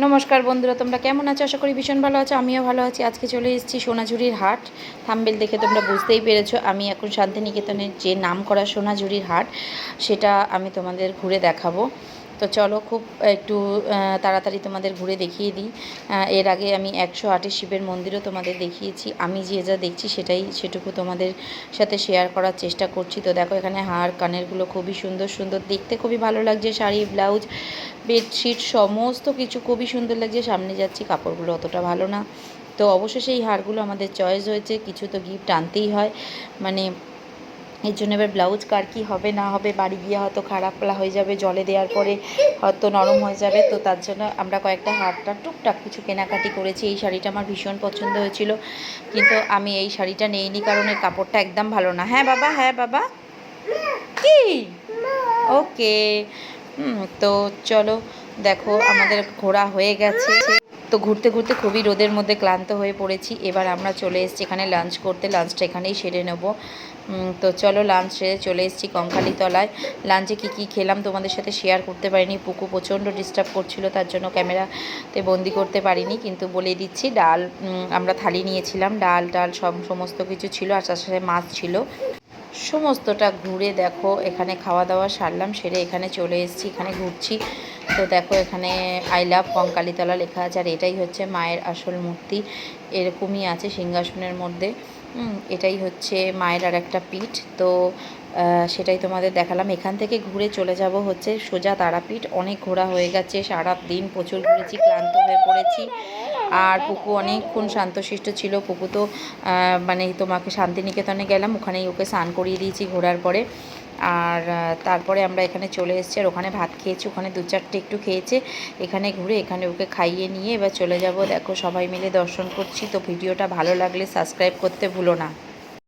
নমস্কার বন্ধুরা, তোমরা কেমন আছো? আশা করি ভীষণ ভালো আছো, আমিও ভালো আছি। আজকে চলে এসেছি সোনাঝুরির হাট। থাম্বেল দেখে তোমরা বুঝতেই পেরেছ, আমি এখন শান্তিনিকেতনের যে নাম করা সোনাঝুরির হাট, সেটা আমি তোমাদের ঘুরে দেখাবো। তো চলো খুব একটু তাড়াতাড়ি তোমাদের ঘুরে দেখিয়ে দিই। এর আগে আমি একশো আটের শিবের মন্দিরও তোমাদের দেখিয়েছি। আমি যে যা দেখছি সেটাই, সেটুকু তোমাদের সাথে শেয়ার করার চেষ্টা করছি। তো দেখো এখানে হার, কানেরগুলো খুবই সুন্দর সুন্দর। দেখতে খুবই ভালো লাগছে, শাড়ি, ব্লাউজ, বেডশিট, সমস্ত কিছু খুবই সুন্দর লাগছে। সামনে যাচ্ছি, কাপড়গুলো অতটা ভালো না। তো অবশ্যই সেই হারগুলো আমাদের চয়েস হয়েছে। কিছু তো গিফট আনতেই হয়। মানে এর জন্য এবার ব্লাউজ কার কী হবে, না হবে, বাড়ি গিয়ে হয়তো খারাপ হয়ে যাবে, জলে দেওয়ার পরে হয়তো নরম হয়ে যাবে, তো তার জন্য আমরা কয়েকটা হারটা টুকটাক কিছু কেনাকাটি করেছি। এই শাড়িটা আমার ভীষণ পছন্দ হয়েছিল, কিন্তু আমি এই শাড়িটা নেইনি কারণ এর কাপড়টা একদম ভালো না। হ্যাঁ বাবা হ্যাঁ বাবা। কি? ওকে। তো চলো দেখো, আমাদের ঘোরা হয়ে গেছে। তো ঘুরতে ঘুরতে খুবই রোদের মধ্যে ক্লান্ত হয়ে পড়েছি। এবার আমরা চলে এসেছি এখানে লাঞ্চ করতে। লাঞ্চটা এখানেই সেরে নেব। তো চলো লাঞ্চ সেরে চলে এসেছি কঙ্কালীতলায়। লাঞ্চে কী কী খেলাম তোমাদের সাথে শেয়ার করতে পারিনি। পুকু প্রচণ্ড ডিস্টার্ব করছিল, তার জন্য ক্যামেরাতে বন্দি করতে পারিনি। কিন্তু বলে দিচ্ছি, ডাল আমরা থালি নিয়েছিলাম। ডাল ডাল সব সমস্ত কিছু ছিল, আর তার সাথে মাছ ছিল। সমস্তটা ঘুরে দেখো, এখানে খাওয়া দাওয়া সারলাম, সেরে এখানে চলে এসেছি, এখানে ঘুরছি। তো দেখো এখানে আই লাভ কঙ্কালীতলা লেখা আছে, আর এটাই হচ্ছে মায়ের আসল মূর্তি। এরকমই আছে সিংহাসনের মধ্যে। এটাই হচ্ছে মায়ের আর একটা পিঠ। তো সেটাই তোমাদের দেখালাম। এখান থেকে ঘুরে চলে যাব হচ্ছে সোজা তারাপীঠ। অনেক ঘোরা হয়ে গেছে, সারা দিন প্রচুর ঘুরেছি, ক্লান্ত হয়ে পড়েছি। আর পুকু অনেকক্ষণ শান্তশিষ্ট ছিল। পুকু তো মানে তোমাকে শান্তিনিকেতনে গেলাম, ওখানেই ওকে স্নান করিয়ে দিয়েছি ঘোরার পরে। আর তারপরে আমরা এখানে চলে এসেছি আর ওখানে ভাত খেয়েছি, ওখানে দু চারটে একটু খেয়েছে। এখানে ঘুরে এখানে ওকে খাইয়ে নিয়ে এবার চলে যাব। দেখো সবাই মিলে দর্শন করছি। তো ভিডিওটা ভালো লাগলে সাবস্ক্রাইব করতে ভুলো না।